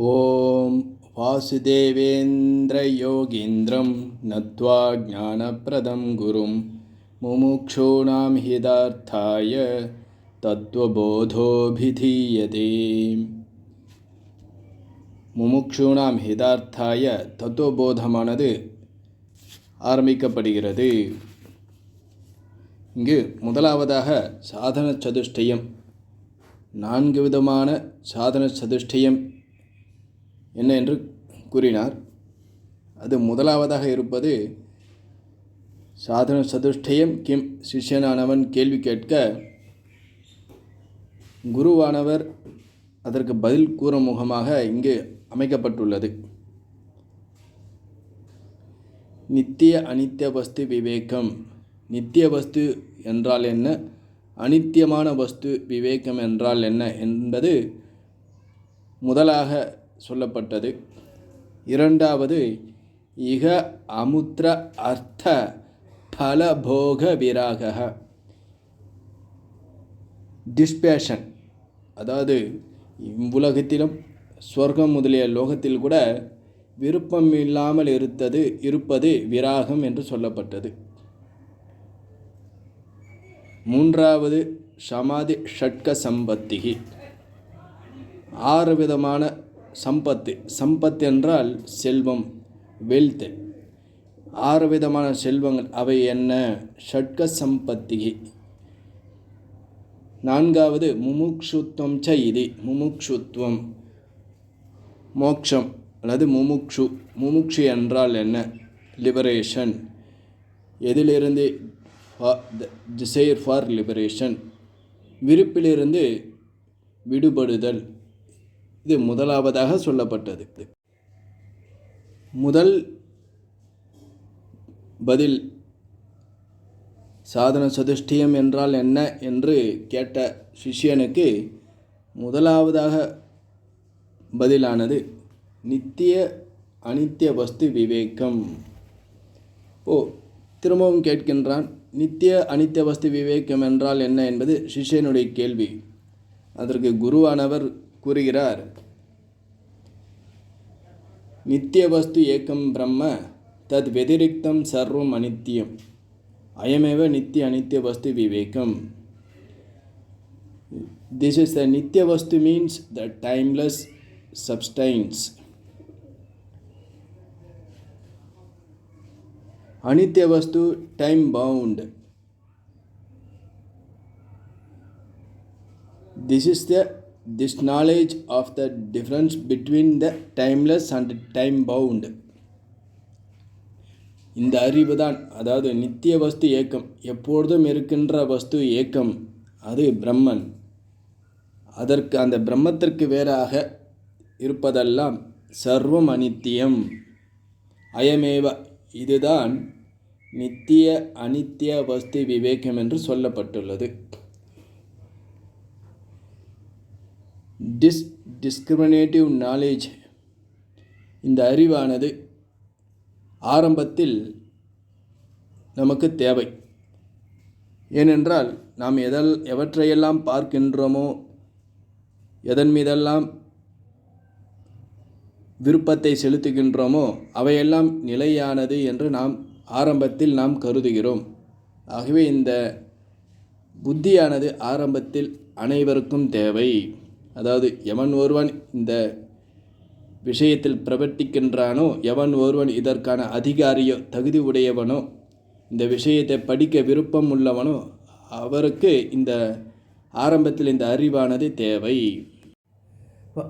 ॐ वासुदेवेन्द्रयोगीन्द्रं नत्वा ज्ञानप्रदं गुरुं मुमुक्षूणां हितार्थाय தத்துவபோதோபிதீயதே முமுக்ஷூணாம் ஹிதார்த்தாய தத்துவபோதமானது ஆரம்பிக்கப்படுகிறது இங்கு முதலாவதாக சாதன சதுஷ்டயம் நான்கு விதமான சாதன சதுஷ்டயம் என்ன என்று கூறினார். அது முதலாவதாக இருப்பது சாதன சதுஷ்டயம் கிம் சிஷ்யனானவன் கேள்வி கேட்க குருவானவர் அதற்கு பதில் கூறும் முகமாக இங்கு அமைக்கப்பட்டுள்ளது. நித்திய அனித்திய வஸ்து விவேகம். நித்திய வஸ்து என்றால் என்ன? அனித்தியமான வஸ்து விவேகம் என்றால் என்ன? என்பது முதலாக சொல்லப்பட்டது. இரண்டாவது இக அமுத்திர அர்த்த பலபோக விராக டிஸ்பேஷன் அதாவது இவ்வுலகத்திலும் சொர்க்கம் முதலிய லோகத்தில் கூட விருப்பம் இல்லாமல் இருத்தது இருப்பது விராகம் என்று சொல்லப்பட்டது. மூன்றாவது சமாதி ஷட்க சம்பத்திகி. ஆறு விதமான சம்பத்து. சம்பத் என்றால் செல்வம் வெல்த் ஆறு விதமான செல்வங்கள். அவை என்ன? ஷட்க சம்பத்திகி நான்காவது முமுக்ஷுத்வம் ச இது முமுக்ஷுத்வம். மோக்ஷம் அல்லது முமுக்ஷு. முமுக்ஷு என்றால் என்ன? லிபரேஷன் எதிலிருந்து? டிசைர் ஃபார் லிபரேஷன் விருப்பிலிருந்து விடுபடுதல். இது முதலாவதாக சொல்லப்பட்டது. முதல் பதில் சாதன சதுஷ்டியம் என்றால் என்ன? என்று கேட்ட சிஷ்யனுக்கு முதலாவதாக பதிலானது நித்திய அனித்திய வஸ்து விவேகம். ஓ திரும்பவும் கேட்கின்றான் நித்திய அனித்திய வஸ்து விவேகம் என்றால் என்ன? என்பது சிஷ்யனுடைய கேள்வி. அதற்கு குருவானவர் கூறுகிறார். நித்திய வஸ்து ஏக்கம் பிரம்ம தத் வெதிரிக்தம் சர்வம் அனித்தியம். அயமேவ நித்திய அனித்திய வஸ்து விவேகம். திஸ் இஸ் த நித்திய வஸ்து மீன்ஸ் த டைம்லெஸ் சப்ஸ்டைன்ஸ் அனித்திய வஸ்து time bound this is the this knowledge of the difference between the timeless and time bound இந்த அறிவு தான் அதாவது நித்திய வஸ்து ஏக்கம். எப்பொழுதும் இருக்கின்ற வஸ்து ஏக்கம் அது பிரம்மன். அதற்கு அந்த பிரம்மத்திற்கு வேறாக இருப்பதெல்லாம் சர்வம் அனித்தியம். அயமேவ இதுதான் நித்திய அனித்திய வஸ்து விவேகம் என்று சொல்லப்பட்டுள்ளது. டிஸ் டிஸ்கிரிமினேட்டிவ் நாலேஜ் இந்த அறிவானது ஆரம்பத்தில் நமக்கு தேவை. ஏனென்றால் நாம் எதல் எவற்றையெல்லாம் பார்க்கின்றோமோ எதன் மீதெல்லாம் விருப்பத்தை செலுத்துகின்றோமோ அவையெல்லாம் நிலையானது என்று நாம் ஆரம்பத்தில் நாம் கருதுகிறோம். ஆகவே இந்த புத்தியானது ஆரம்பத்தில் அனைவருக்கும் தேவை. அதாவது எவன் ஒருவன் இந்த விஷயத்தில் பிரவர்த்திக்கின்றானோ எவன் ஒருவன் இதற்கான அதிகாரியோ தகுதி உடையவனோ இந்த விஷயத்தை படிக்க விருப்பம் உள்ளவனோ அவருக்கு இந்த ஆரம்பத்தில் இந்த அறிவானது தேவை.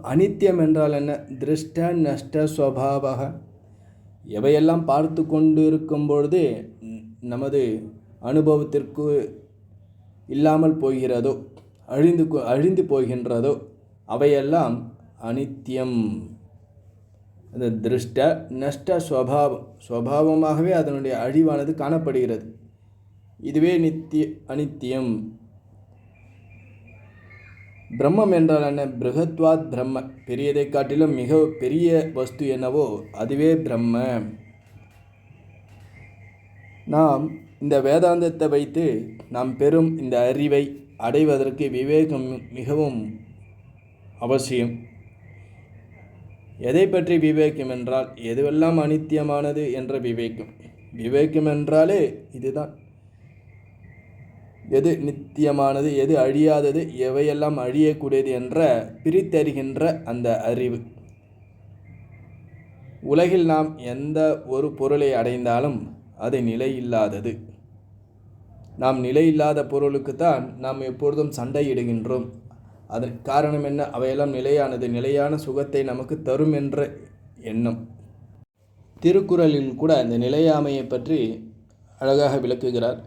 அனித்தியம் என்றால் என்ன? திருஷ்ட நஷ்ட ஸ்வபாவக எவையெல்லாம் பார்த்து கொண்டு இருக்கும் பொழுது நமது அனுபவத்திற்கு இல்லாமல் போகிறதோ அழிந்து அழிந்து போகின்றதோ அவையெல்லாம் அனித்தியம் அந்த திருஷ்ட நஷ்ட ஸ்வபாவம் ஸ்வபாவமாகவே அதனுடைய அழிவானது காணப்படுகிறது. இதுவே நித்திய அனித்தியம். பிரம்மம் என்றால் என்ன? பிருகத்வாத் பிரம்ம. பெரியதை காட்டிலும் மிக பெரிய வஸ்து என்னவோ அதுவே பிரம்ம. நாம் இந்த வேதாந்தத்தை வைத்து நாம் பெறும் இந்த அறிவை அடைவதற்கு விவேகம் மிகவும் அவசியம். எதை பற்றி விவேகம் என்றால் எதுவெல்லாம் அனித்தியமானது என்ற விவேகம் விவேகம் என்றாலே இதுதான். எது நித்தியமானது எது அழியாதது எவையெல்லாம் அழியக்கூடியது என்ற பிரித்தறிகின்ற அந்த அறிவு. உலகில் நாம் எந்த ஒரு பொருளை அடைந்தாலும் அது நிலையில்லாதது. நாம் நிலையில்லாத பொருளுக்குத்தான் நாம் எப்பொழுதும் சண்டையிடுகின்றோம். அதற்கு காரணம் என்ன? அவையெல்லாம் நிலையானது. நிலையான சுகத்தை நமக்கு தரும் என்ற எண்ணம். திருக்குறளில் கூட அந்த நிலையாமையை பற்றி அழகாக விளக்குகிறார்.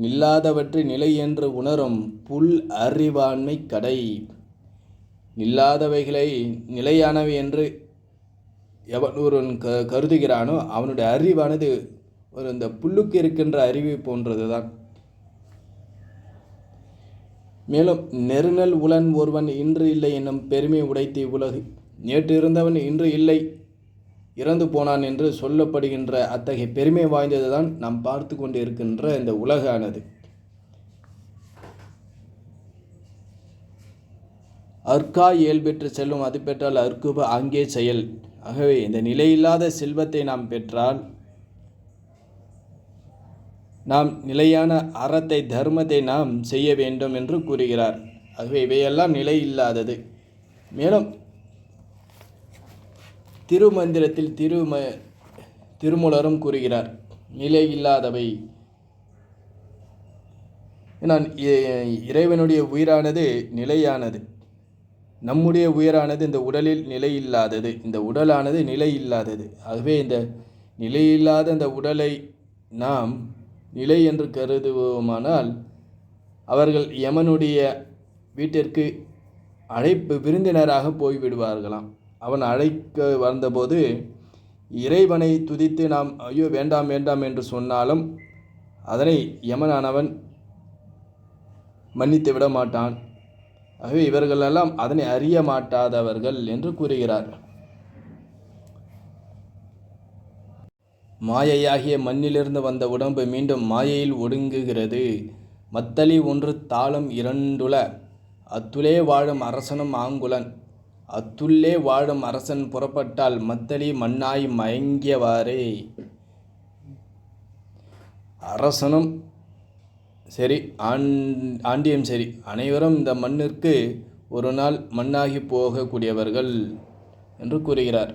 நில்லாதவற்றை நிலை என்று உணரும் புல் அறிவாண்மை கடை. நில்லாதவைகளை நிலையானவை என்று எவன் ஒருவன் க கருதுகிறானோ அவனுடைய அறிவானது ஒரு இந்த புல்லுக்கு இருக்கின்ற அறிவை போன்றது தான் மேலும் நெருநல் உளன் ஒருவன் இன்று இல்லை என்னும் பெருமை உடைத்து உலகு. நேற்று இருந்தவன் இன்று இல்லை இறந்து போனான் என்று சொல்லப்படுகின்ற அத்தகைய பெருமை வாய்ந்ததுதான் நாம் பார்த்து கொண்டு இருக்கின்ற இந்த உலகானது. அற்கா இயல்பெற்று செல்லும் அது பெற்றால் அற்குப அங்கே செயல். ஆகவே இந்த நிலையில்லாத செல்வத்தை நாம் பெற்றால் நாம் நிலையான அறத்தை தர்மத்தை நாம் செய்ய வேண்டும் என்று கூறுகிறார். ஆகவே இவையெல்லாம் நிலை இல்லாதது. மேலும் திருமந்திரத்தில் திரும திருமூலரும் கூறுகிறார் நிலை இல்லாதவை. நான் இறைவனுடைய உயிரானது நிலையானது. நம்முடைய உயிரானது இந்த உடலில் நிலை இல்லாதது. இந்த உடலானது நிலை இல்லாதது. ஆகவே இந்த நிலையில்லாத இந்த உடலை நாம் நிலை என்று கருதுவோமானால் அவர்கள் யமனுடைய வீட்டிற்கு அழைப்பு விருந்தினராக போய்விடுவார்களாம். அவன் அழைக்க வந்தபோது இறைவனை துதித்து நாம் ஐயோ வேண்டாம் வேண்டாம் என்று சொன்னாலும் அதனை யமனானவன் மன்னித்து விட மாட்டான் ஆகவே இவர்களெல்லாம் அதனை அறிய மாட்டாதவர்கள் என்று கூறுகிறார் மாயையாகிய மண்ணிலிருந்து வந்த உடம்பு மீண்டும் மாயையில் ஒடுங்குகிறது. மத்தளி ஒன்று தாளம் இரண்டுல அத்துலே வாழும் அரசனும் ஆங்குலன். அத்துள்ளே வாழும் அரசன் புறப்பட்டால் மத்தளி மண்ணாய் மயங்கியவாறே. அரசனும் சரி ஆண் ஆண்டியும் சரி அனைவரும் இந்த மண்ணிற்கு ஒரு நாள் மண்ணாகி போகக்கூடியவர்கள் என்று கூறுகிறார்.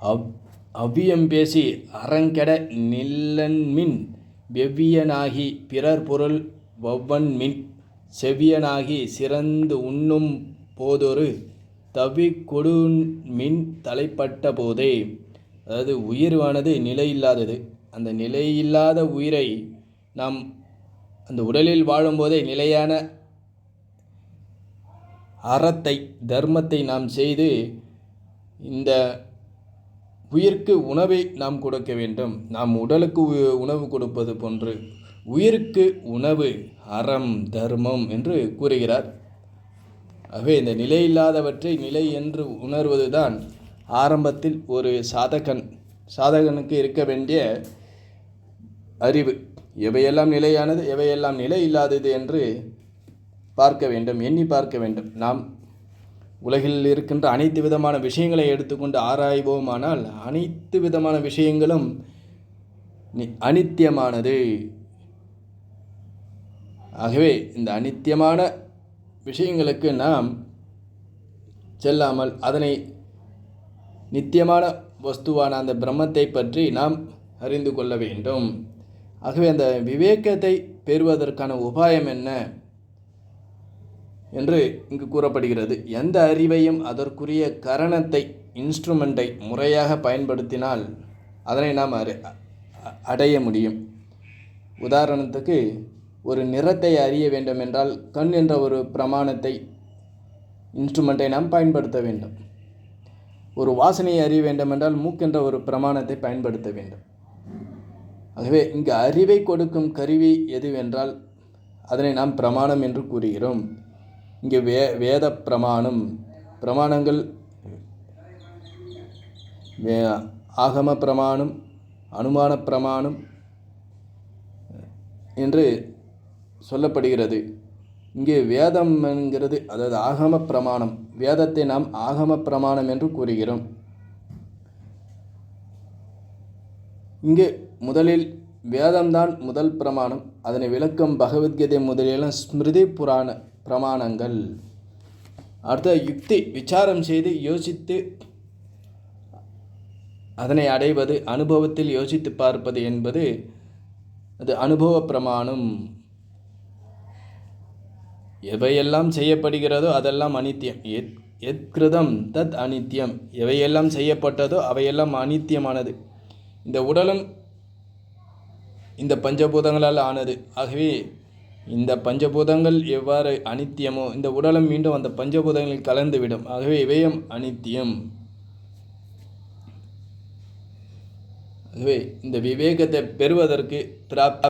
அவ் அவ்வியம் பேசி அறங்கெட நில்லன்மின் வெவ்வியனாகி பிறர் பொருள் வவ்வன்மின் செவ்வியனாகி சிறந்து உண்ணும் போதொரு தவிக்கொடுமின் தலைப்பட்ட போதே. அதாவது உயிர்வானது நிலையில்லாதது. அந்த நிலையில்லாத உயிரை நாம் அந்த உடலில் வாழும்போதே நிலையான அறத்தை தர்மத்தை நாம் செய்து இந்த உயிருக்கு உணவை நாம் கொடுக்க வேண்டும். நாம் உடலுக்கு உணவு கொடுப்பது போன்று உயிருக்கு உணவு அறம் தர்மம் என்று கூறுகிறார். ஆகவே இந்த நிலையில்லாதவற்றை நிலை என்று உணர்வதுதான் ஆரம்பத்தில் ஒரு சாதகன். சாதகனுக்கு இருக்க வேண்டிய அறிவு. எவையெல்லாம் நிலையானது எவையெல்லாம் நிலை இல்லாதது என்று பார்க்க வேண்டும் எண்ணி பார்க்க வேண்டும். நாம் உலகில் இருக்கின்ற அனைத்து விதமான விஷயங்களை எடுத்துக்கொண்டு ஆராய்வோமானால் அனைத்து விதமான விஷயங்களும் அனித்தியமானது. ஆகவே இந்த அனித்தியமான விஷயங்களுக்கு நாம் செல்லாமல் அதனை நித்தியமான வஸ்துவான அந்த பிரம்மத்தை பற்றி நாம் அறிந்து கொள்ள வேண்டும். ஆகவே அந்த விவேகத்தை பெறுவதற்கான உபாயம் என்ன? என்று இங்கு கூறப்படுகிறது. எந்த அறிவையும் அதற்குரிய கரணத்தை இன்ஸ்ட்ருமெண்ட்டை முறையாக பயன்படுத்தினால் அதனை நாம் அறி அடைய முடியும். உதாரணத்துக்கு ஒரு நிறத்தை அறிய வேண்டும் என்றால் கண் என்ற ஒரு பிரமாணத்தை இன்ஸ்ட்ருமெண்ட்டை நாம் பயன்படுத்த வேண்டும். ஒரு வாசனையை அறிய வேண்டுமென்றால் மூக்கென்ற ஒரு பிரமாணத்தை பயன்படுத்த வேண்டும். ஆகவே இங்கு அறிவை கொடுக்கும் கருவி எதுவென்றால் அதனை நாம் பிரமாணம் என்று கூறுகிறோம். இங்கே வே வேத பிரமாணம். பிரமாணங்கள் வே ஆகம பிரமாணம் அனுமான பிரமாணம் என்று சொல்லப்படுகிறது. இங்கே வேதம் என்கிறது அதாவது ஆகம பிரமாணம். வேதத்தை நாம் ஆகம பிரமாணம் என்று கூறுகிறோம். இங்கே முதலில் வேதம்தான் முதல் பிரமாணம். அதனை விளக்கம் பகவத்கீதை முதலியெல்லாம் ஸ்மிருதி புராண பிரமாணங்கள். அடுத்த யுக்தி விசாரம் செய்து யோசித்து அதனை அடைவது அனுபவத்தில் யோசித்து பார்ப்பது என்பது அது அனுபவ பிரமாணம். எவையெல்லாம் செய்யப்படுகிறதோ அதெல்லாம் அனித்தியம் எத் எத்கிருதம் தத் அனித்தியம் எவையெல்லாம் செய்யப்பட்டதோ அவையெல்லாம் அனித்தியமானது இந்த உடலும் இந்த பஞ்சபூதங்களால் ஆனது. ஆகவே இந்த பஞ்சபூதங்கள் எவ்வாறு அனித்தியமோ இந்த உடலும் மீண்டும் அந்த பஞ்சபூதங்களில் கலந்துவிடும். ஆகவே இவையும் அனித்தியம். ஆகவே இந்த விவேகத்தை பெறுவதற்கு பிராப்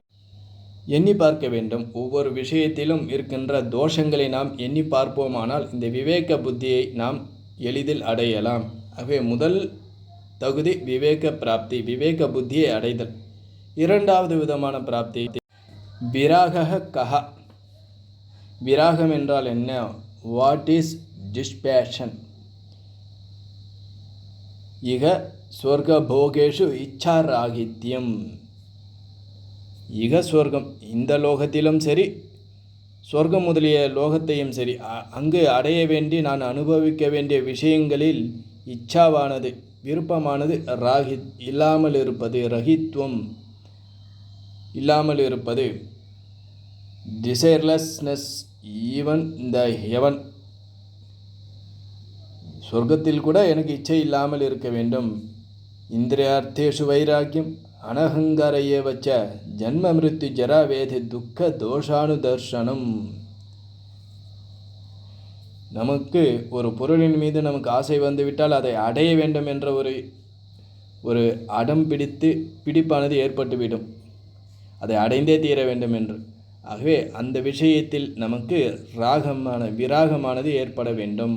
எண்ணி பார்க்க வேண்டும். ஒவ்வொரு விஷயத்திலும் இருக்கின்ற தோஷங்களை நாம் எண்ணி பார்ப்போமானால் இந்த விவேக புத்தியை நாம் எளிதில் அடையலாம். ஆகவே முதல் தகுதி விவேக பிராப்தி விவேக புத்தியை அடைதல். இரண்டாவது விதமான பிராப்தி விராக கஹ. விராகம் என்றால் என்ன? வாட் இஸ் டிஸ்பேஷன் இக சொர்க்க போகேஷு இச்சாராகித்யம். இக சொர்க்கம் இந்த லோகத்திலும் சரி சொர்க்கம் முதலிய லோகத்தையும் சரி அங்கு அடைய வேண்டி நான் அனுபவிக்க வேண்டிய விஷயங்களில் இச்சாவானது விருப்பமானது ராகி இல்லாமல் இருப்பது ரகித்வம். இல்லாமல் இருப்பது டிசைர்லெஸ்னஸ் ஈவன் இந்த ஹெவன் சொர்க்கத்தில் கூட எனக்கு இச்சை இல்லாமல் இருக்க வேண்டும். இந்திரியார்த்தேஷு வைராக்கியம் அனகங்காரையே வச்ச ஜன்ம மிருத்யு ஜரா வேதி துக்க தோஷானு தர்ஷனம் நமக்கு ஒரு பொருளின் மீது நமக்கு ஆசை வந்துவிட்டால் அதை அடைய வேண்டும் என்ற ஒரு ஒரு அடம் பிடித்து பிடிப்பானது ஏற்பட்டுவிடும். அதை அடைந்தே தீர வேண்டும் என்று. ஆகவே அந்த விஷயத்தில் நமக்கு ராகமான விராகமானது ஏற்பட வேண்டும்.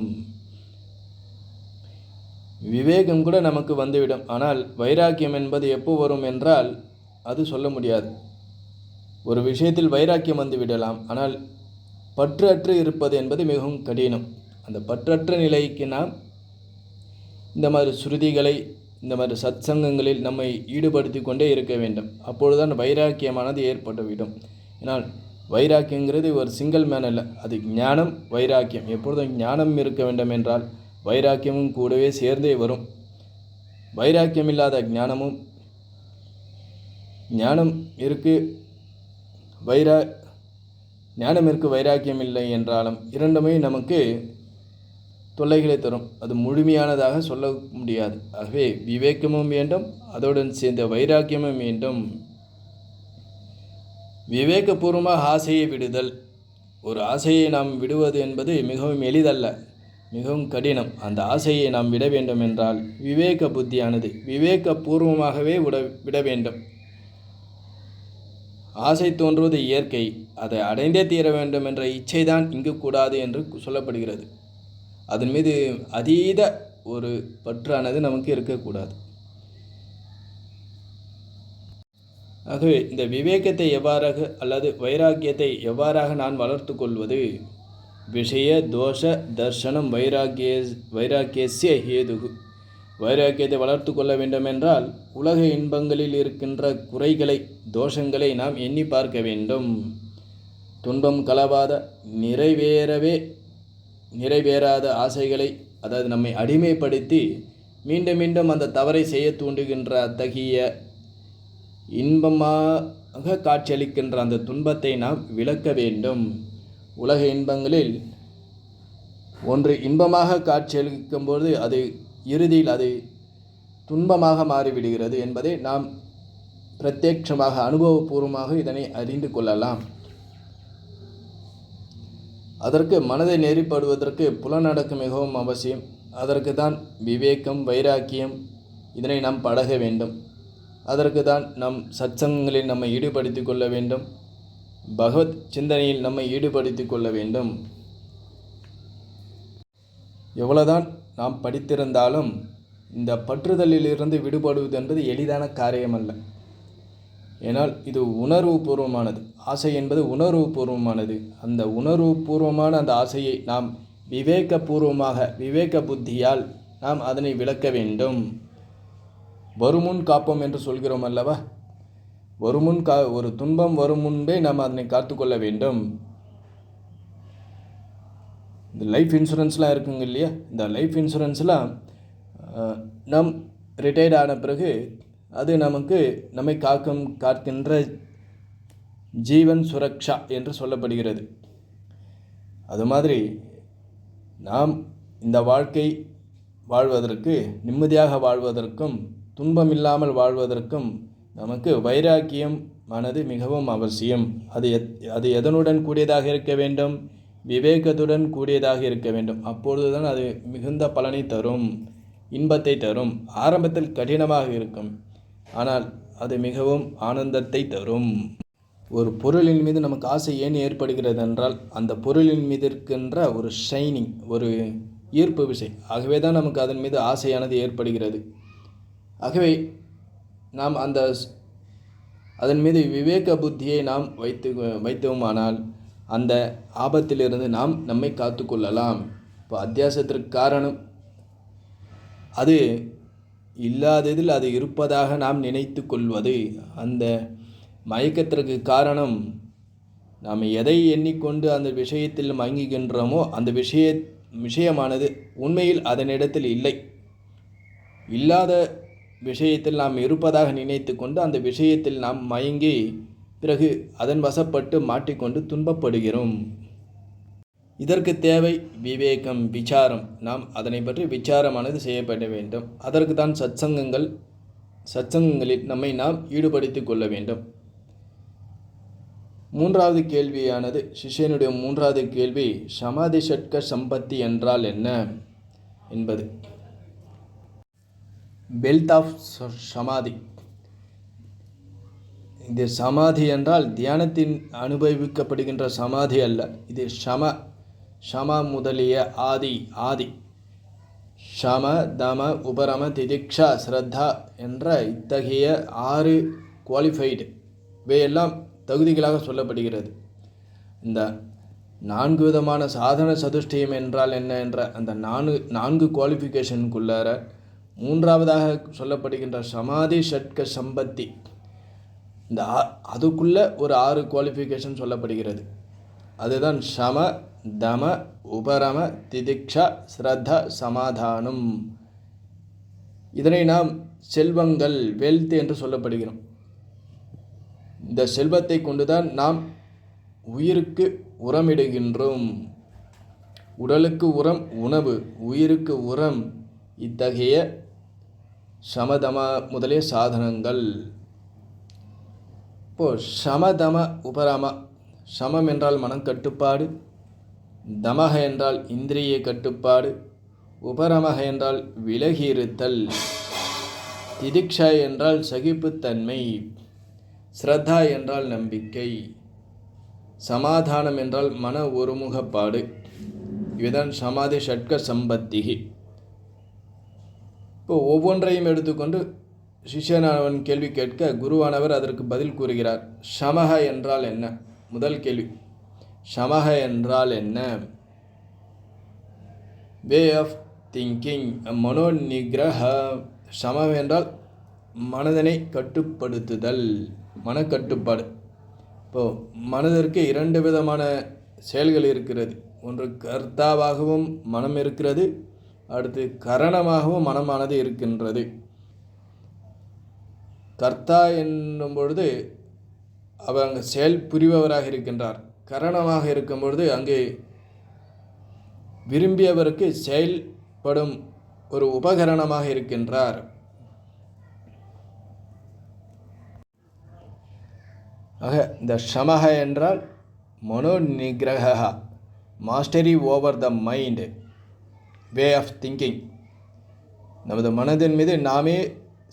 விவேகம் கூட நமக்கு வந்துவிடும். ஆனால் வைராக்கியம் என்பது எப்போ வரும் என்றால் அது சொல்ல முடியாது. ஒரு விஷயத்தில் வைராக்கியம் வந்து விடலாம். ஆனால் பற்றற்று இருப்பது என்பது மிகவும் கடினம். அந்த பற்றற்ற நிலைக்கு நாம் இந்த மாதிரி ஸ்ருதிகளை இந்த மாதிரி சத்சங்கங்களில் நம்மை ஈடுபடுத்தி கொண்டே இருக்க வேண்டும். அப்பொழுதுதான் வைராக்கியமானது ஏற்பட்டுவிடும். ஏன்னா வைராக்கியங்கிறது ஒரு சிங்கிள் மேன் அல்ல. அது ஞானம் வைராக்கியம். எப்பொழுதும் ஞானம் இருக்க வேண்டும் என்றால் வைராக்கியமும் கூடவே சேர்ந்தே வரும். வைராக்கியம் இல்லாத ஞானமும் ஞானம் இருக்கு வைரா ஞானம் இருக்கு வைராக்கியம் இல்லை என்றாலும் இரண்டுமே நமக்கு தொல்லைகளை தரும். அது முழுமையானதாக சொல்ல முடியாது. ஆகவே விவேகமும் வேண்டும் அதோடன் சேர்ந்த வைராக்கியமும் வேண்டும். விவேகபூர்வமாக ஆசையை விடுதல். ஒரு ஆசையை நாம் விடுவது என்பது மிகவும் எளிதல்ல மிகவும் கடினம். அந்த ஆசையை நாம் விட வேண்டும் என்றால் விவேக புத்தியானது விவேகபூர்வமாகவே விட விட வேண்டும். ஆசை தோன்றுவது இயற்கை அதை அடைந்தே தீர வேண்டும் என்ற இச்சைதான் இங்கு கூடாது என்று சொல்லப்படுகிறது. அதன் மீது அதீத ஒரு பற்றானது நமக்கு இருக்கக்கூடாது. ஆகவே இந்த விவேகத்தை எவ்வாறாக அல்லது வைராக்கியத்தை எவ்வாறாக நான் வளர்த்து கொள்வது? விஷய தோஷ தர்சனம் வைராக்கிய வைராக்கியசிய ஹேதுகு. வைராக்கியத்தை வளர்த்து கொள்ள வேண்டுமென்றால் உலக இன்பங்களில் இருக்கின்ற குறைகளை தோஷங்களை நாம் எண்ணி பார்க்க வேண்டும். துன்பம் கலவாத நிறைவேறவே நிறைவேறாத ஆசைகளை அதாவது நம்மை அடிமைப்படுத்தி மீண்டும் மீண்டும் அந்த தவறை செய்ய தூண்டுகின்ற அத்தகைய இன்பமாக காட்சியளிக்கின்ற அந்த துன்பத்தை நாம் விளக்க வேண்டும். உலக இன்பங்களில் ஒன்று இன்பமாக காட்சியளிக்கும்போது அது இறுதியில் அது துன்பமாக மாறிவிடுகிறது என்பதை நாம் பிரத்யட்சமாக அனுபவபூர்வமாக இதனை அறிந்து கொள்ளலாம். அதற்கு மனதை நெறிப்படுவதற்கு புலனடக்கம் மிகவும் அவசியம். அதற்கு தான் விவேகம் வைராக்கியம் இதனை நாம் பழக வேண்டும். அதற்கு தான் நம் சத்சங்கங்களில் நம்மை ஈடுபடுத்திக் கொள்ள வேண்டும். பகவத் சிந்தனையில் நம்மை ஈடுபடுத்தி கொள்ள வேண்டும். எவ்வளவுதான் நாம் படித்திருந்தாலும் இந்த பற்றுதலிலிருந்து விடுபடுவது என்பது எளிதான காரியமல்ல. ஏனால் இது உணர்வுபூர்வமானது. ஆசை என்பது உணர்வுபூர்வமானது. அந்த உணர்வுபூர்வமான அந்த ஆசையை நாம் விவேகபூர்வமாக விவேக புத்தியால் நாம் அதனை விளக்க வேண்டும். வருமுன் காப்போம் என்று சொல்கிறோம் அல்லவா? வருமுன் கா ஒரு துன்பம் வரும் முன்பே நாம் அதனை காத்துக்கொள்ள வேண்டும். இந்த லைஃப் இன்சூரன்ஸ்லாம் இருக்குங்க இல்லையா? இந்த லைஃப் இன்சூரன்ஸ்லாம் நம் ரிட்டையர்ட் ஆன பிறகு அது நமக்கு நம்மை காக்கும் காக்கின்ற ஜீவன் சுரக்ஷா என்று சொல்லப்படுகிறது. அது மாதிரி நாம் இந்த வாழ்க்கை வாழ்வதற்கு நிம்மதியாக வாழ்வதற்கும் துன்பம் இல்லாமல் வாழ்வதற்கும் நமக்கு வைராக்கியம் மனது மிகவும் அவசியம். அது எத் அது எதனுடன் கூடியதாக இருக்க வேண்டும்? விவேகத்துடன் கூடியதாக இருக்க வேண்டும். அப்பொழுதுதான் அது மிகுந்த பலனை தரும் இன்பத்தை தரும் ஆரம்பத்தில் கடினமாக இருக்கும். ஆனால் அது மிகவும் ஆனந்தத்தை தரும். ஒரு பொருளின் மீது நமக்கு ஆசை ஏன் ஏற்படுகிறது என்றால் அந்த பொருளின் மீது இருக்கின்ற ஒரு ஷைனிங் ஒரு ஈர்ப்பு விசை. ஆகவே தான் நமக்கு அதன் மீது ஆசையானது ஏற்படுகிறது. ஆகவே நாம் அந்த ஸ்- அதன் மீது விவேக புத்தியை நாம் வைத்து வைத்தோமானால் அந்த ஆபத்திலிருந்து நாம் நம்மை காத்துக்கொள்ளலாம் இப்போ அத்தியாசத்திற்கு காரணம் அது இல்லாததில் அது இருப்பதாக நாம் நினைத்து கொள்வது. அந்த மயக்கத்திற்கு காரணம் நாம் எதை எண்ணிக்கொண்டு அந்த விஷயத்தில் மயங்குகின்றோமோ அந்த விஷய விஷயமானது உண்மையில் அதனிடத்தில் இல்லை. இல்லாத விஷயத்தில் நாம் இருப்பதாக நினைத்து கொண்டு அந்த விஷயத்தில் நாம் மயங்கி பிறகு அதன் வசப்பட்டு மாட்டிக்கொண்டு துன்பப்படுகிறோம். இதற்கு தேவை விவேகம் விசாரம். நாம் அதனை பற்றி விசாரமானது செய்யப்பட வேண்டும். அதற்கு தான் சத்சங்கங்கள் சத்சங்கங்களில் நம்மை நாம் ஈடுபடுத்திக் கொள்ள வேண்டும். மூன்றாவது கேள்வியானது சிஷ்யனுடைய மூன்றாவது கேள்வி சமாதி சட்க சம்பத்தி என்றால் என்ன? என்பது. பெல்ட் ஆஃப் சமாதி இது சமாதி என்றால் தியானத்தின் அனுபவிக்கப்படுகின்ற சமாதி அல்ல. இது ஷம ஷம முதலிய ஆதி ஆதி. ஷம தம உபரம திதிக்ஷா ஸ்ரத்தா என்ற இத்தகைய ஆறு குவாலிஃபைடு இவையெல்லாம் தகுதிகளாக சொல்லப்படுகிறது. இந்த நான்கு விதமான சாதன சதுஷ்டியம் என்றால் என்ன என்ற அந்த நான்கு நான்கு குவாலிஃபிகேஷனுக்குள்ளார மூன்றாவதாக சொல்லப்படுகின்ற சமாதி ஷட்க சம்பத்தி. இந்த ஆ- ஒரு ஆறு குவாலிஃபிகேஷன் சொல்லப்படுகிறது. அதுதான் சம தம உபரம திதிக்ஷா ஸ்ரத்த சமாதானம். இதனை நாம் செல்வங்கள் வெல்த் என்று சொல்லப்படுகிறோம். இந்த செல்வத்தை கொண்டுதான் நாம் உயிருக்கு உரமிடுகின்றோம். உடலுக்கு உரம் உணவு உயிருக்கு உரம் இத்தகைய சமதம முதலிய சாதனங்கள். இப்போது சமதம உபரம சமம் என்றால் மனம் கட்டுப்பாடு தமக என்றால் இந்திரிய கட்டுப்பாடு உபரமக என்றால் விலகியிருத்தல் திதிக்ஷா என்றால் சகிப்புத்தன்மை ஸ்ரத்தா என்றால் நம்பிக்கை சமாதானம் என்றால் மன ஒருமுகப்பாடு. இதுதான் சமாதி ஷட்க சம்பத்திகி. இப்போ ஒவ்வொன்றையும் எடுத்துக்கொண்டு சிஷ்யனானவன் கேள்வி கேட்க குருவானவர் அதற்கு பதில் கூறுகிறார் சமக என்றால் என்ன? முதல் கேள்வி. சமக என்றால் என்ன? வே ஆஃப் திங்கிங் மனோ நிகிரக சமம் என்றால் மனதனை கட்டுப்படுத்துதல் மனக்கட்டுப்பாடு. இப்போது மனதிற்கு இரண்டு விதமான செயல்கள் இருக்கிறது. ஒன்று கர்த்தாவாகவும் மனம் இருக்கிறது அடுத்து கரணமாகவும் மனமானது இருக்கின்றது. கர்த்தா என்னும் பொழுது அவர் அங்கே செயல் புரிபவராக இருக்கின்றார். கரணமாக இருக்கும் பொழுது அங்கே விரும்பியவருக்கு செயல்படும் ஒரு உபகரணமாக இருக்கின்றார். ஆக இந்த ஷமக என்றால் மனோ நிகிரக mastery over the mind way of thinking நமது மனதின் மீது நாமே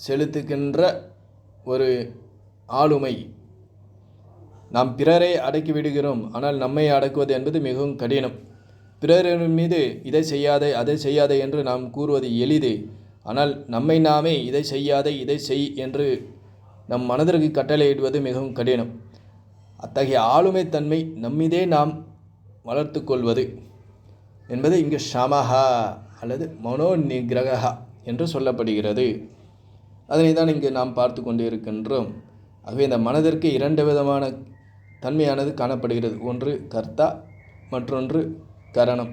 செலுத்துகின்ற ஒரு ஆளுமை. நாம் பிறரை அடக்கி விடுகிறோம். ஆனால் நம்மை அடக்குவது என்பது மிகவும் கடினம். பிறரின் மீது இதை செய்யாதே அதை செய்யாதே என்று நாம் கூறுவது எளிது. ஆனால் நம்மை நாமே இதை செய்யாதே இதை செய் என்று நம் மனதிற்கு கட்டளையிடுவது மிகவும் கடினம். அத்தகைய ஆளுமை தன்மை நம்மிதே நாம் வளர்த்து கொள்வது. என்பது இங்கு ஷமஹா அல்லது மனோ நிகிரகா என்று சொல்லப்படுகிறது. அதனை தான் இங்கு நாம் பார்த்து கொண்டு இருக்கின்றோம் ஆகவே இந்த மனதிற்கு இரண்டு விதமான தன்மையானது காணப்படுகிறது. ஒன்று கர்த்தா மற்றொன்று கரணம்.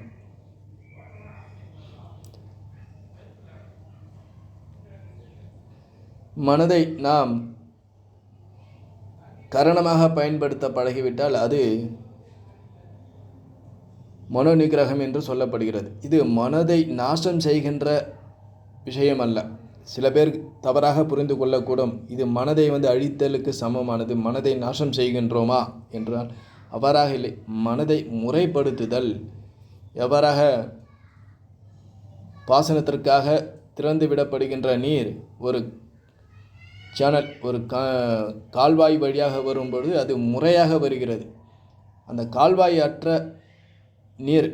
மனதை நாம் கரணமாக பயன்படுத்த பழகிவிட்டால் அது மனோ நிகிரகம் என்று சொல்லப்படுகிறது. இது மனதை நாசம் செய்கின்ற விஷயம் அல்ல சில பேர் தவறாக புரிந்து கொள்ளக்கூடும். இது மனதை வந்து அழித்தலுக்கு சமமானது. மனதை நாசம் செய்கின்றோமா? என்றால் அவ்வாறாக இல்லை. மனதை முறைப்படுத்துதல். எவ்வாறாக? பாசனத்திற்காக திறந்து விடப்படுகின்ற நீர் ஒரு சேனல் ஒரு கா கால்வாய் வழியாக வரும்பொழுது அது முறையாக வருகிறது. அந்த கால்வாய் அற்ற நீர்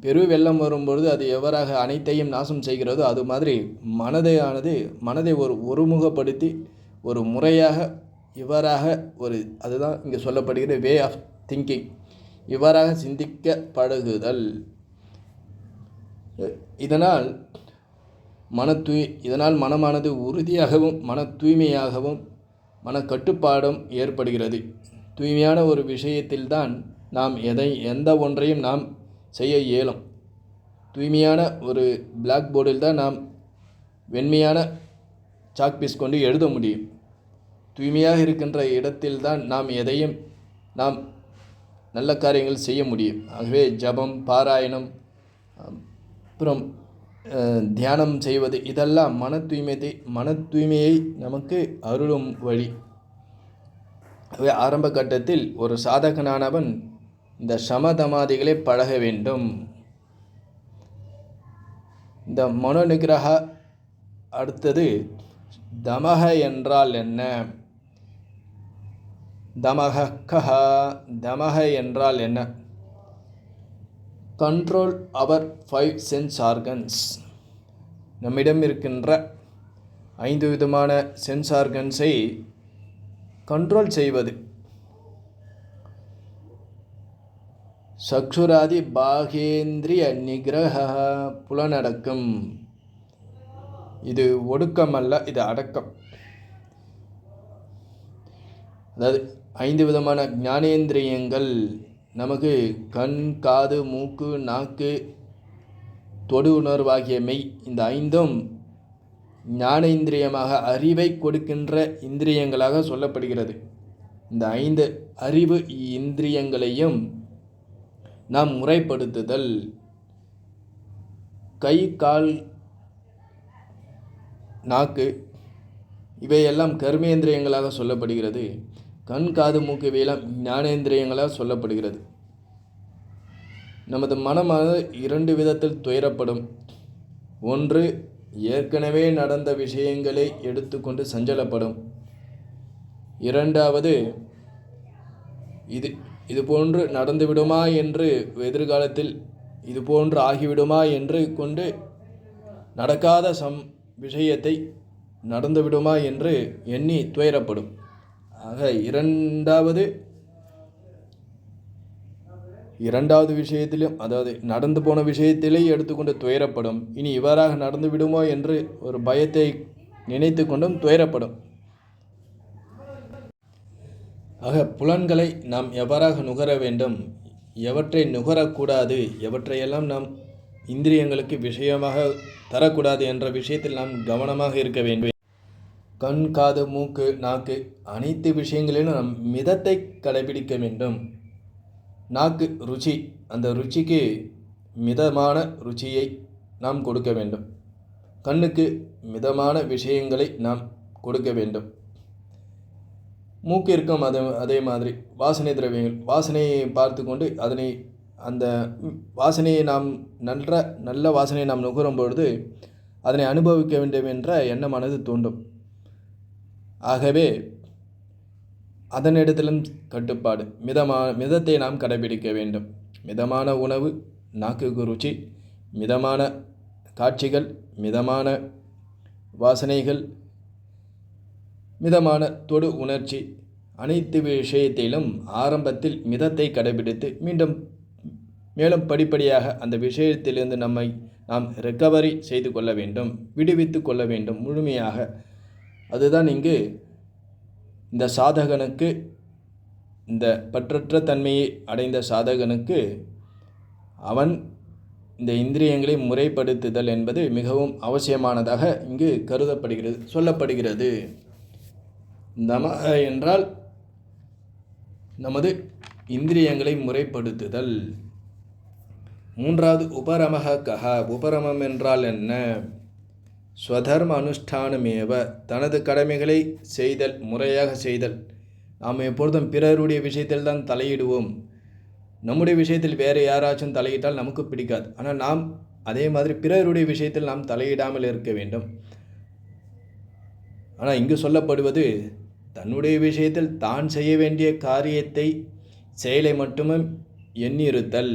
பெரு வெள்ளம் வரும்பொழுது அது எவ்வாறாக அனைத்தையும் நாசம் செய்கிறதோ அது மாதிரி மனதையானது மனதை ஒரு ஒருமுகப்படுத்தி ஒரு முறையாக இவ்வாறாக ஒரு அதுதான் இங்கே சொல்லப்படுகிற வே ஆஃப் திங்கிங் இவ்வாறாக சிந்திக்க பழகுதல் இதனால் மன தூய் இதனால் மனமானது உறுதியாகவும் மன தூய்மையாகவும் மன கட்டுப்பாடும் ஏற்படுகிறது. தூய்மையான ஒரு விஷயத்தில்தான் நாம் எதை எந்த ஒன்றையும் நாம் செய்ய இயலும். தூய்மையான ஒரு பிளாக் போர்டில் தான் நாம் வெண்மையான சாக் பீஸ் கொண்டு எழுத முடியும். தூய்மையாக இருக்கின்ற இடத்தில் தான் நாம் எதையும் நாம் நல்ல காரியங்கள் செய்ய முடியும். ஆகவே ஜபம் பாராயணம் அப்புறம் தியானம் செய்வது இதெல்லாம் மன தூய்மையை மன தூய்மையை நமக்கு அருளும் வழி. ஆரம்ப கட்டத்தில் ஒரு சாதகனானவன் இந்த சமதமாதிகளை பழக வேண்டும். இந்த மனோநிகிரக அடுத்தது தமக என்றால் என்ன? தமகா தமக என்றால் என்ன? Control over five sense organs நம்மிடம் இருக்கின்ற ஐந்து விதமான சென்ஸ் ஆர்கன்ஸை கண்ட்ரோல் செய்வது. சக்ஷுராதி பாகேந்திரிய நிகிரக புலனடக்கம். இது ஒடுக்கம் அல்ல இது அடக்கம். அதாவது ஐந்து விதமான ஞானேந்திரியங்கள். நமக்கு கண் காது மூக்கு நாக்கு தொடு உணர்வாகிய மெய் இந்த ஐந்தும் ஞானேந்திரியமாக அறிவை கொடுக்கின்ற இந்திரியங்களாக சொல்லப்படுகிறது. இந்த ஐந்து அறிவு இந்திரியங்களையும் நாம் முறைப்படுத்துதல். கை கால் நாக்கு இவையெல்லாம் கர்மேந்திரியங்களாக சொல்லப்படுகிறது. கண் காது மூக்கு இவையெல்லாம் ஞானேந்திரியங்களாக சொல்லப்படுகிறது. நமது மனமானது இரண்டு விதத்தில் துயரப்படும். ஒன்று ஏற்கனவே நடந்த விஷயங்களை எடுத்துக்கொண்டு சஞ்சலப்படும். இரண்டாவது இது இது போன்று நடந்துவிடுமா என்று எதிர்காலத்தில் இது போன்று ஆகிவிடுமா என்று கொண்டு நடக்காத சம் விஷயத்தை நடந்துவிடுமா என்று எண்ணி துயரப்படும். ஆக இரண்டாவது இரண்டாவது விஷயத்திலும் அதாவது நடந்து போன விஷயத்திலே எடுத்துக்கொண்டு துயரப்படும். இனி இவ்வாறாக நடந்து விடுமோ என்று ஒரு பயத்தை நினைத்து கொண்டும் துயரப்படும். ஆக புலன்களை நாம் எவ்வாறாக நுகர வேண்டும்? எவற்றை நுகரக்கூடாது? எவற்றையெல்லாம் நாம் இந்திரியங்களுக்கு விஷயமாக தரக்கூடாது என்ற விஷயத்தில் நாம் கவனமாக இருக்க வேண்டும். கண் காது மூக்கு நாக்கு அனைத்து விஷயங்களிலும் நாம் மிதத்தை கடைபிடிக்க வேண்டும். நாக்கு ருச்சி. அந்த ருச்சிக்கு மிதமான ருச்சியை நாம் கொடுக்க வேண்டும். கண்ணுக்கு மிதமான விஷயங்களை நாம் கொடுக்க வேண்டும். மூக்கிற்கும் அது அதே மாதிரி. வாசனை திரவியங்கள். வாசனையை பார்த்து கொண்டு அதனை அந்த வாசனையை நாம் நன்ற நல்ல வாசனையை நாம் நுகரும் பொழுது அதனை அனுபவிக்க வேண்டும் என்ற எண்ணமானது தூண்டும். ஆகவே அதனிடத்திலும் கட்டுப்பாடு. மிதமான மிதத்தை நாம் கடைபிடிக்க வேண்டும். மிதமான உணவு நாக்குக்கு ருச்சி. மிதமான காட்சிகள் மிதமான வாசனைகள் மிதமான தொடு உணர்ச்சி. அனைத்து விஷயத்திலும் ஆரம்பத்தில் மிதத்தை கடைபிடித்து மீண்டும் மேலும் படிப்படியாக அந்த விஷயத்திலிருந்து நம்மை நாம் ரெக்கவரி செய்து கொள்ள வேண்டும் விடுவித்து கொள்ள வேண்டும் முழுமையாக. அதுதான் இங்கு இந்த சாதகனுக்கு இந்த பற்றற்ற தன்மையை அடைந்த சாதகனுக்கு அவன் இந்த இந்திரியங்களை முறைப்படுத்துதல் என்பது மிகவும் அவசியமானதாக இங்கு கருதப்படுகிறது சொல்லப்படுகிறது. நம என்றால் நமது இந்திரியங்களை முறைப்படுத்துதல். மூன்றாவது உபரமக கஹ. உபரமம் என்றால் என்ன? ஸ்வதர்ம அனுஷ்டானமேவ. தனது கடமைகளை செய்தல் முறையாக செய்தல். நாம் எப்பொழுதும் பிறருடைய விஷயத்தில் தான் தலையிடுவோம். நம்முடைய விஷயத்தில் வேறு யாராச்சும் தலையிட்டால் நமக்கு பிடிக்காது. ஆனால் நாம் அதே மாதிரி பிறருடைய விஷயத்தில் நாம் தலையிடாமல் இருக்க வேண்டும். ஆனால் இங்கு சொல்லப்படுவது தன்னுடைய விஷயத்தில் தான் செய்ய வேண்டிய காரியத்தை செயலை மட்டுமே எண்ணிருத்தல்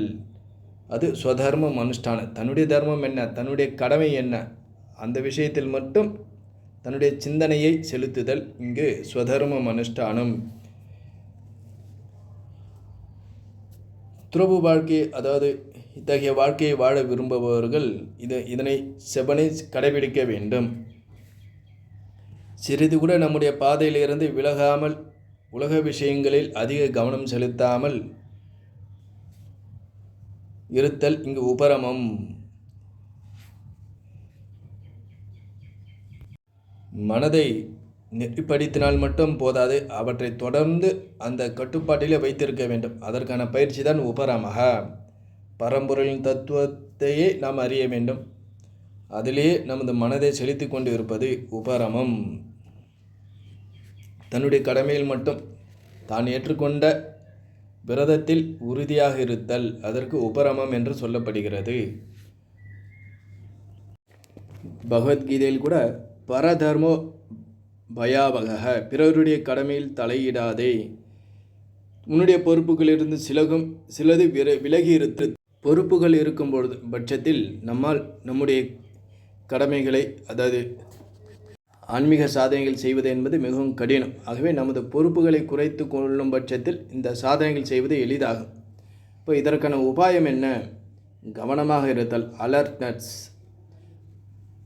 அது ஸ்வதர்மம் அனுஷ்டானம். தன்னுடைய தர்மம் என்ன? தன்னுடைய கடமை என்ன? அந்த விஷயத்தில் மட்டும் தன்னுடைய சிந்தனையை செலுத்துதல் இங்கு ஸ்வதர்மம் அனுஷ்டானம். துறவு வாழ்க்கை அதாவது இத்தகைய வாழ்க்கையை வாழ விரும்புபவர்கள் இது இதனை செவனை கடைபிடிக்க வேண்டும். சிறிது கூட நம்முடைய பாதையிலிருந்து விலகாமல் உலக விஷயங்களில் அதிக கவனம் செலுத்தாமல் இருத்தல் இங்கு உபரமம். மனதை நெறிப்படுத்தினால் மட்டும் போதாது அவற்றை தொடர்ந்து அந்த கட்டுப்பாட்டிலே வைத்திருக்க வேண்டும். அதற்கான பயிற்சி தான் உபரமாக பரம்பொருளின் தத்துவத்தையே நாம் அறிய வேண்டும். அதிலே நமது மனதை செலுத்தி கொண்டு இருப்பது உபரமம். தன்னுடைய கடமையில் மட்டும் தான் ஏற்றுக்கொண்ட விரதத்தில் உறுதியாக இருத்தல் அதற்கு உபரமம் என்று சொல்லப்படுகிறது. பகவத்கீதையில் கூட பரதர்மோ பயாவக பிறருடைய கடமையில் தலையிடாதே. உன்னுடைய பொறுப்புகளிலிருந்து சிலகும் சிலது விர விலகி இருத்து பொறுப்புகள் இருக்கும் பொழுது பட்சத்தில் நம்மால் நம்முடைய கடமைகளை அதாவது ஆன்மீக சாதனைகள் செய்வது என்பது மிகவும் கடினம். ஆகவே நமது பொறுப்புகளை குறைத்து கொள்ளும் பட்சத்தில் இந்த சாதனைகள் செய்வது எளிதாகும். இப்போ இதற்கான உபாயம் என்ன? கவனமாக இருத்தல் அலர்ட்னஸ்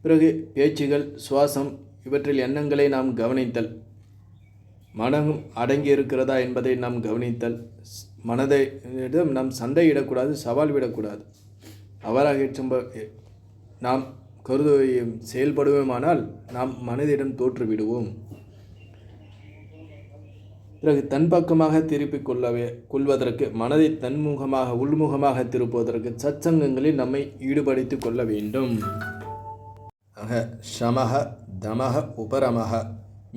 பிறகு பேச்சுகள் சுவாசம் இவற்றில் எண்ணங்களை நாம் கவனித்தல். மனம் அடங்கி இருக்கிறதா என்பதை நாம் கவனித்தல். மனதை நாம் சண்டையிடக்கூடாது சவால் விடக்கூடாது. அவ்வாறாக நாம் கருதுவையும் செயல்படுவோமானால் நாம் மனதிடம் தோற்றுவிடுவோம். பிறகு தன் பக்கமாக திருப்பிக் கொள்ளவே கொள்வதற்கு மனதை தன்முகமாக உள்முகமாக திருப்புவதற்கு சச்சங்கங்களில் நம்மை ஈடுபடுத்தி கொள்ள வேண்டும். ஆக சமக தமக உபரமக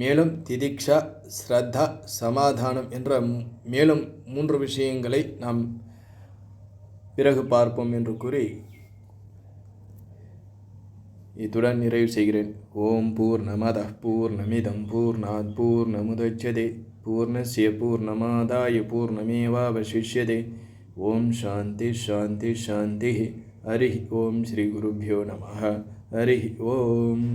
மேலும் திதிக்ஷா ஸ்ரத்தா சமாதானம் என்ற மேலும் மூன்று விஷயங்களை நாம் பிறகு பார்ப்போம் என்று கூறி இத்துடன் நிறைவு செய்கிறேன். ஓம் பூர்ணமத பூர்ணமிதம் பூர்ணாத் பூர்ணமுதட்சதே பூர்ணசிய பூர்ணமாதாய பூர்ணமேவாவசிஷ்யதே. ஓம் சாந்தி சாந்தி சாந்தி. ஹரி ஓம் ஸ்ரீ குருभ्यो நம ஹரி ஓம்.